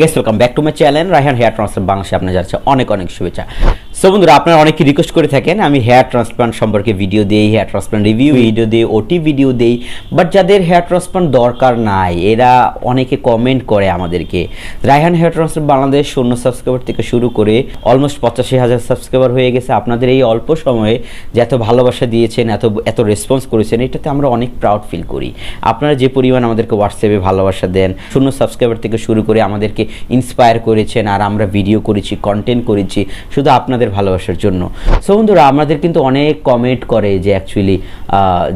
Yes welcome back to my channel Raihan hair transfer বাংলাদেশে আপনার যাচ্ছে অনেক অনেক শুভেচ্ছা। সো বন্ধুরা আপনারা অনেকে রিকোয়েস্ট করে থাকেন আমি হেয়ার ট্রান্সপ্লান্ট সম্পর্কে ভিডিও দিই হেয়ার ট্রান্সপ্লান্ট রিভিউ ভিডিও দিই ওটি ভিডিও দিই বাট যাদের হেয়ার ট্রান্সপ্লান্ট দরকার নাই এরা অনেকে কমেন্ট করে আমাদেরকে। রায়হান হেয়ার ট্রান্সপ্লান্ট বাংলাদেশ শূন্য সাবস্ক্রাইবার থেকে শুরু করে অলমোস্ট পঁচাশি হাজার সাবস্ক্রাইবার হয়ে গেছে। আপনাদের এই অল্প সময়ে যে এত ভালোবাসা দিয়েছেন এত এত রেসপন্স করেছেন এটাতে আমরা অনেক প্রাউড ফিল করি। আপনারা যে পরিমাণ আমাদেরকে হোয়াটসঅ্যাপে ভালোবাসা দেন শূন্য সাবস্ক্রাইবার থেকে শুরু করে আমাদেরকে ইন্সপায়ার করেছেন আর আমরা ভিডিও করেছি কন্টেন্ট করেছি শুধু আপনাদের ভালোবাসার জন্য। সো বন্ধুরা, আমাদের কিন্তু অনেক কমেন্ট করে যে অ্যাকচুয়ালি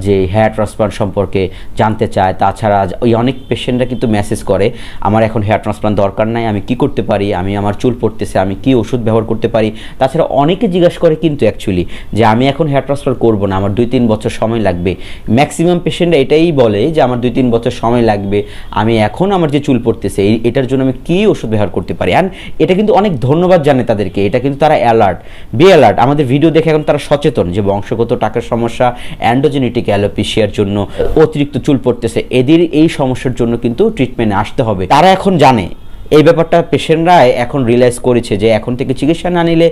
যে হেয়ার ট্রান্সপ্লান্ট সম্পর্কে জানতে চায়। তাছাড়া ওই অনেক পেশেন্টরা কিন্তু মেসেজ করে, আমার এখন হেয়ার ট্রান্সপ্লান্ট দরকার নাই, আমি কি করতে পারি? আমি আমার চুল পড়তেছে, আমি কি ওষুধ ব্যবহার করতে পারি? তাছাড়া অনেকে জিজ্ঞাসা করে কিন্তু অ্যাকচুয়ালি যে আমি এখন হেয়ার ট্রান্সপ্লান্ট করব না, আমার দুই তিন বছর সময় লাগবে। ম্যাক্সিমাম পেশেন্টরা এটাই বলে যে, আমার দুই তিন বছর সময় লাগবে, আমি এখন আমার যে চুল পড়তেছে এটার জন্য আমি কি ওষুধ ব্যবহার করতে পারি? অ্যান্ড এটা কিন্তু অনেক ধন্যবাদ জানে তাদেরকে। এটা কিন্তু তারা অ্যালার্ট বি অ্যালার্ট আমাদের ভিডিও দেখে এখন তারা সচেতন যে বংশগত টাকার সমস্যা অ্যান্ডোজেনেটিক অ্যালোপেশিয়ার জন্য অতিরিক্ত চুল পড়তেছে। এদের এই সমস্যার জন্য কিন্তু ট্রিটমেন্টে আসতে হবে। তারা এখন জানে এই ব্যাপারটা পেশেন্টরা এখন রিয়েলাইজ করেছে যে এখন থেকে চিকিৎসা না নিলে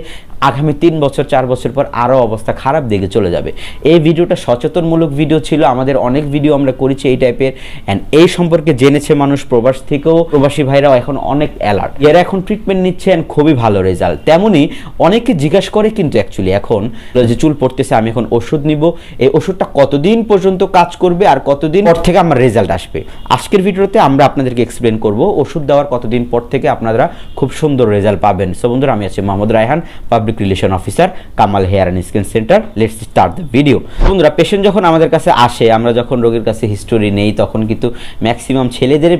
আগামী তিন বছর, চার বছর পর আরও অবস্থা খারাপ দিকে চলে যাবে। এই ভিডিওটা সচেতনমূলক ভিডিও ছিল, আমাদের অনেক ভিডিও আমরা করেছি এই টাইপের অ্যান্ড এই সম্পর্কে জেনেছে মানুষ প্রবাস থেকেও। প্রবাসী ভাইরাও এখন অনেক অ্যালার্ট এরা এখন ট্রিটমেন্ট নিচ্ছে অ্যান্ড খুবই ভালো রেজাল্ট তেমনই অনেকে জিজ্ঞাসা করে কিন্তু অ্যাকচুয়ালি এখন যে চুল পড়তেছে, আমি এখন ওষুধ নিব। এই ওষুধটা কতদিন পর্যন্ত কাজ করবে আর কতদিন পর থেকে আমার রেজাল্ট আসবে? আজকের ভিডিওতে আমরা আপনাদেরকে এক্সপ্লেন করব, ওষুধ দেওয়ার কতদিন পর থেকে আপনারা খুব সুন্দর রেজাল্ট পাবেন। সো বন্ধুরা, আমি আছি Mohammad Raihan public relation officer Kamal hair and skin centre let's start the video বন্ধুরা পেশেন্ট যখন আমাদের কাছে আসে, আমরা যখন রোগীর কাছে হিস্টোরি নেই, তখন কিন্তু ম্যাক্সিমাম ছেলেদের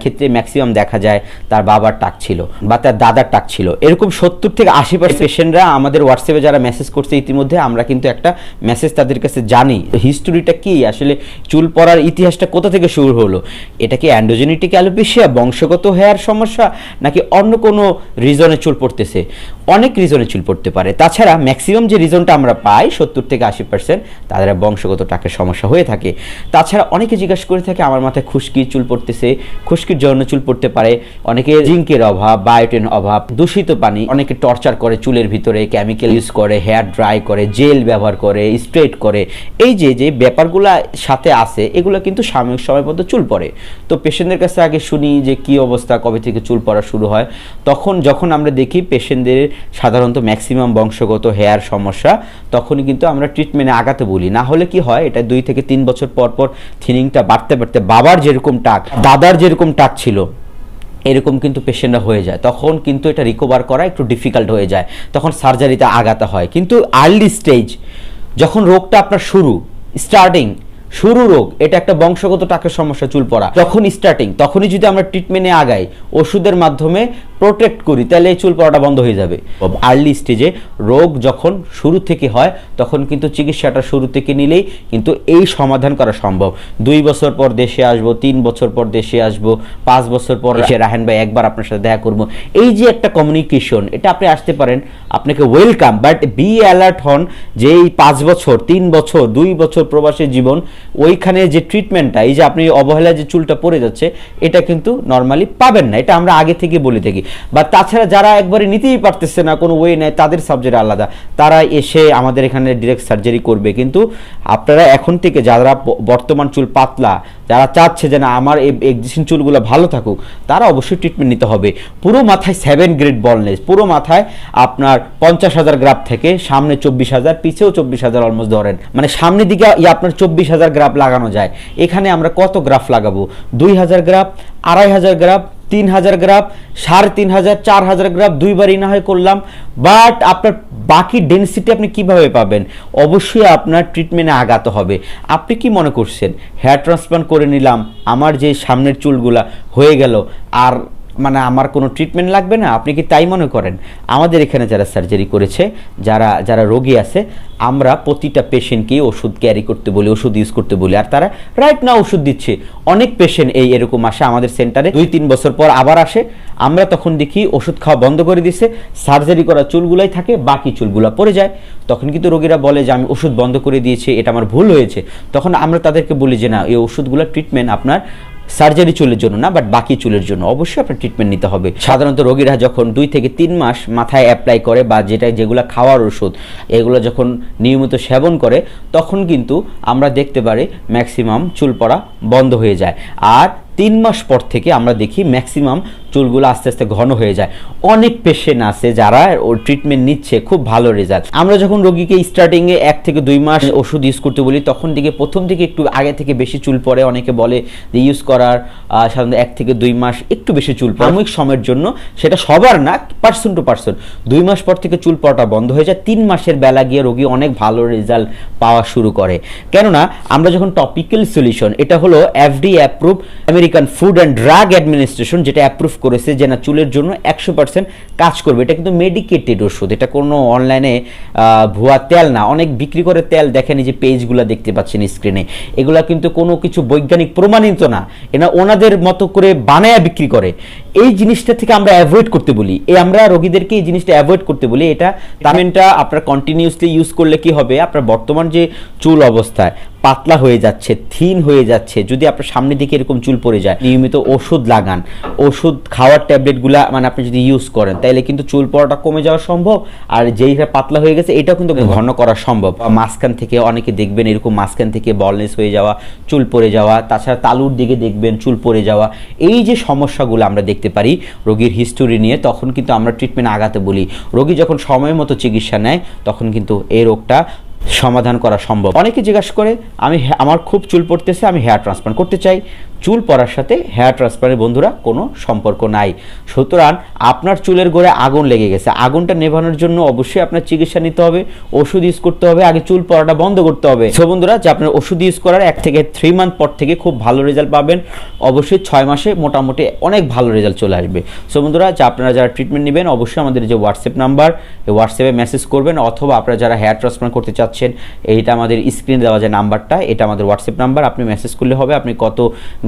ক্ষেত্রে ম্যাক্সিমাম দেখা যায়, তার বাবার টাক ছিল বা তার দাদার টাক ছিল। এরকম সত্তর থেকে আশি পার্সেন্ট পেশেন্টরা আমাদের হোয়াটসঅ্যাপে যারা মেসেজ করছে, ইতিমধ্যে আমরা কিন্তু একটা মেসেজ তাদের কাছে জানি। হিস্টোরিটা কি? আসলে চুল পড়ার ইতিহাসটা কোথা থেকে শুরু হলো? এটা কি অ্যান্ডোজেনেটিক অ্যালোপেশিয়া বংশগত হেয়ার সমস্যা নাকি অন্য কোনো রিজনে চুল পড়তেছে? অনেক রিজনে চুল পড়তে পারে। তাছাড়া ম্যাক্সিমাম যে রিজনটা আমরা পাই, সত্তর থেকে আশি পার্সেন্ট তাদের বংশগত টাকের সমস্যা হয়ে থাকে। তাছাড়া অনেকে জিজ্ঞাসা করে থাকে, আমার মাথায় খুশকি চুল পড়তেছে, খুশকির জন্য চুল পড়তে পারে। অনেকে জিঙ্কের অভাব বায়োটিন অভাব, দূষিত পানি, অনেকে টর্চার করে চুলের ভিতরে কেমিক্যাল ইউজ করে হেয়ার ড্রাই করে জেল ব্যবহার করে স্ট্রেট করে। এই যে যে ব্যাপারগুলা সাথে আছে, এগুলো কিন্তু সাময়িক সময় পর্যন্ত চুল পড়ে। তো পেশেন্টদের কাছে আগে শুনি যে কি অবস্থা, কবে থেকে চুল পড়া শুরু হয়, তখন যখন আমরা দেখি পেশেন্টদের সাধারণত ম্যাক্সিমাম বংশগত হেয়ার সমস্যা, তখনই কিন্তু আমরা ট্রিটমেন্টে আগাতে বলি। না হলে কি হয়, এটা দুই থেকে তিন বছর পর পর থিনিংটা বাড়তে বাড়তে বাবার যেরকম টাক, দাদার যেরকম টাক ছিল, এরকম কিন্তু পেশেন্টরা হয়ে যায়। তখন কিন্তু এটা রিকভার করা একটু ডিফিকাল্ট হয়ে যায়। তখন সার্জারিতে আগাতে হয়। কিন্তু আর্লি স্টেজ যখন রোগটা আপনার শুরু স্টার্টিং শুরু রোগ, এটা একটা বংশগত টাকের সমস্যা, চুল পড়া। যখন স্টার্টিং তখনই যদি আমরা ট্রিটমেন্টে আগাই, ওষুধের মাধ্যমে প্রোটেক্ট করি তাহলে এই চুল পড়াটা বন্ধ হয়ে যাবে। আর্লি স্টেজে রোগ যখন শুরু থেকে হয় তখন কিন্তু চিকিৎসাটা শুরু থেকে নিলেই কিন্তু এই সমাধান করা সম্ভব। দুই বছর পর দেশে আসব তিন বছর পর দেশে আসব পাঁচ বছর পর এসে রাহেন ভাই একবার আপনার সাথে দেখা করব। এই যে একটা কমিউনিকেশন এটা আপনি আসতে পারেন আপনাকে ওয়েলকাম বাট বি অ্যালার্ট হন যে এই পাঁচ বছর তিন বছর দুই বছর প্রবাসী জীবন ওইখানে যে ট্রিটমেন্টটা এই যে আপনি অবহেলায় যে চুলটা পড়ে যাচ্ছে এটা কিন্তু নর্মালি পাবেন না। এটা আমরা আগে থেকে বলে থাকি। বা তাছাড়া যারা একবারে নিতেই পারতেছে না, কোনো ওয়ে নেয় তাদের সাবজেক্ট আলাদা। তারা এসে আমাদের এখানে ডিরেক্ট সার্জারি করবে। কিন্তু আপনারা এখন থেকে যারা বর্তমান চুল পাতলা, যারা চাচ্ছে যে না, আমার এই এক্সিস্টিং চুলগুলো ভালো থাকুক, তারা অবশ্যই ট্রিটমেন্ট নিতে হবে। পুরো মাথায় সেভেন গ্রেড বলনেস পুরো মাথায় আপনার পঞ্চাশ হাজার গ্রাফ থেকে সামনে চব্বিশ হাজার, পিছেও চব্বিশ হাজার অলমোস্ট ধরেন। মানে সামনের দিকে আপনার চব্বিশ হাজার গ্রাফ লাগানো যায়। এখানে আমরা কত গ্রাফ লাগাবো? দুই হাজার গ্রাফ আড়াই হাজার গ্রাফ তিন হাজার গ্রাম সাড়ে তিন হাজার চার হাজার গ্রাম দুইবারই না হয় করলাম। বাট আপনার বাকি ডেন্সিটি আপনি কীভাবে পাবেন? অবশ্যই আপনার ট্রিটমেন্টে আগাতে হবে। আপনি কি মনে করছেন? হেয়ার ট্রান্সপ্লান্ট করে নিলাম, আমার যে সামনের চুলগুলা হয়ে গেল, আর মানে আমার কোনো ট্রিটমেন্ট লাগবে না, আপনি কি তাই মনে করেন? আমাদের এখানে যারা সার্জারি করেছে, যারা যারা রোগী আছে, আমরা প্রতিটা পেশেন্টকেই ওষুধ ক্যারি করতে বলি, ওষুধ ইউজ করতে বলি। আর তারা রাইট না ওষুধ দিচ্ছে। অনেক পেশেন্ট এই এরকম আসে আমাদের সেন্টারে দুই তিন বছর পর আবার আসে। আমরা তখন দেখি ওষুধ খাওয়া বন্ধ করে দিছে সার্জারি করা চুলগুলাই থাকে, বাকি চুলগুলা পড়ে যায়। তখন কিন্তু রোগীরা বলে যে, আমি ওষুধ বন্ধ করে দিয়েছি, এটা আমার ভুল হয়েছে। তখন আমরা তাদেরকে বলি যে, না, এই ওষুধগুলো ট্রিটমেন্ট আপনার সার্জারি চুলের জন্য না বাট বাকি চুলের জন্য অবশ্যই আপনার ট্রিটমেন্ট নিতে হবে। সাধারণত রোগীরা যখন দুই থেকে তিন মাস মাথায় অ্যাপ্লাই করে বা যেটা, যেগুলো খাওয়ার ওষুধ, এগুলো যখন নিয়মিত সেবন করে, তখন কিন্তু আমরা দেখতে পারি ম্যাক্সিমাম চুল পড়া বন্ধ হয়ে যায়। আর তিন মাস পর থেকে আমরা দেখি ম্যাক্সিমাম চুলগুলো আস্তে আস্তে ঘন হয়ে যায়। অনেক পেশেন্ট আছে যারা ওর ট্রিটমেন্ট নিচ্ছে, খুব ভালো রেজাল্ট আমরা যখন রোগীকে স্টার্টিংয়ে এক থেকে দুই মাস ওষুধ ইউজ করতে বলি, তখন থেকে প্রথম থেকে একটু আগে থেকে বেশি চুল পড়ে। অনেকে বলে যে ইউজ করার সাধারণত এক থেকে দুই মাস একটু বেশি চুল পড়ে। সাময়িক সময়ের জন্য সেটা সবার না পার্সন টু পার্সন দুই মাস পর থেকে চুল পড়াটা বন্ধ হয়ে যায়। তিন মাসের বেলা গিয়ে রোগী অনেক ভালো রেজাল্ট পাওয়া শুরু করে। কেননা আমরা যখন টপিক্যাল সলিউশন এটা হলো FD approve American food and drug administration যেটা অ্যাপ্রুভ করেছে যে না চুলের জন্য একশো পার্সেন্ট কাজ করবে। এটা কিন্তু মেডিকেটেড ওষুধ। এটা কোনো অনলাইনে ভুয়া তেল না। অনেক বিক্রি করে তেল দেখেন যে পেজগুলো দেখতে পাচ্ছেন স্ক্রিনে এগুলা কিন্তু কোনো কিছু বৈজ্ঞানিক প্রমাণিত না। এনা ওনাদের মতো করে বানায়া বিক্রি করে। এই জিনিসটা থেকে আমরা অ্যাভয়েড করতে বলি। এই আমরা রোগীদেরকে এই জিনিসটা অ্যাভয়েড করতে বলি। এটা তামেনটা আপনার কন্টিনিউসলি ইউজ করলে কি হবে? আপনার বর্তমান যে চুল অবস্থায়। পাতলা হয়ে যাচ্ছে থিন হয়ে যাচ্ছে। যদি আপনার সামনের দিকে এরকম চুল পড়ে যায় নিয়মিত ওষুধ লাগান। ওষুধ খাওয়ার ট্যাবলেটগুলা মানে আপনি যদি ইউজ করেন তাহলে কিন্তু চুল পড়াটা কমে যাওয়া সম্ভব। আর যেইটা পাতলা হয়ে গেছে এটাও কিন্তু ঘন করা সম্ভব। মাঝখান থেকে অনেকে দেখবেন এরকম মাঝখান থেকে বলনেস হয়ে যাওয়া চুল পড়ে যাওয়া তাছাড়া তালুর দিকে দেখবেন চুল পড়ে যাওয়া। এই যে সমস্যাগুলো আমরা দেখতে পারি রোগীর হিস্টোরি নিয়ে তখন কিন্তু আমরা ট্রিটমেন্ট আগাতে বলি। রোগী যখন সময় মতো চিকিৎসা নেয় তখন কিন্তু এই রোগটা সমাধান করা সম্ভব। অনেকে জিজ্ঞাসা করে, আমি আমার খুব চুল পড়তেছে, আমি হেয়ার ট্রান্সপ্লান্ট করতে চাই। চুল পড়ার সাথে হেয়ার ট্রান্সপ্লান্টের বন্ধুরা কোনো সম্পর্ক নাই। সুতরাং আপনার চুলের গোড়ে আগুন লেগে গেছে। আগুনটা নেভানোর জন্য অবশ্যই আপনার চিকিৎসা নিতে হবে, ওষুধ ইউজ করতে হবে, আগে চুল পড়াটা বন্ধ করতে হবে। সো বন্ধুরা, যে আপনার ওষুধ ইউজ করার এক থেকে থ্রি মান্থ পর থেকে খুব ভালো রেজাল্ট পাবেন। অবশ্যই ছয় মাসে মোটামুটি অনেক ভালো রেজাল্ট চলে আসবে। সো বন্ধুরা, যে আপনারা যারা ট্রিটমেন্ট নেবেন, অবশ্যই আমাদের যে হোয়াটসঅ্যাপ নাম্বার এই হোয়াটসঅ্যাপে মেসেজ করবেন, অথবা আপনারা যারা হেয়ার ট্রান্সপ্লান্ট করতে চাচ্ছেন, এইটা আমাদের স্ক্রিনে দেওয়া যে নাম্বারটা এটা আমাদের হোয়াটসঅ্যাপ নাম্বার আপনি মেসেজ করলে হবে, আপনি কত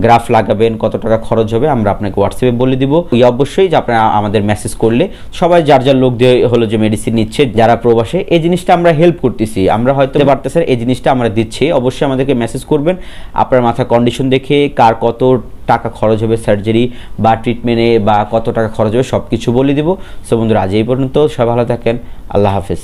গ্রাফ লাগাবেন, কত টাকা খরচ হবে, আমরা আপনাকে হোয়াটসঅ্যাপে বলে দিব। ওই অবশ্যই যে আপনারা আমাদের মেসেজ করলে সবাই যার যার লোক দিয়ে হলো যে মেডিসিন নিচ্ছে, যারা প্রবাসে, এই জিনিসটা আমরা হেল্প করতেছি। আমরা হয়তো পারতেছেন, এই জিনিসটা আমরা দিচ্ছি। অবশ্যই আমাদেরকে মেসেজ করবেন, আপনার মাথা কন্ডিশন দেখে, কার কত টাকা খরচ হবে সার্জারি বা ট্রিটমেন্টে বা কত টাকা খরচ হবে সব কিছু বলে দিব। সো বন্ধুরা, আজ এই পর্যন্ত, সবাই ভালো থাকেন, আল্লাহ হাফেজ।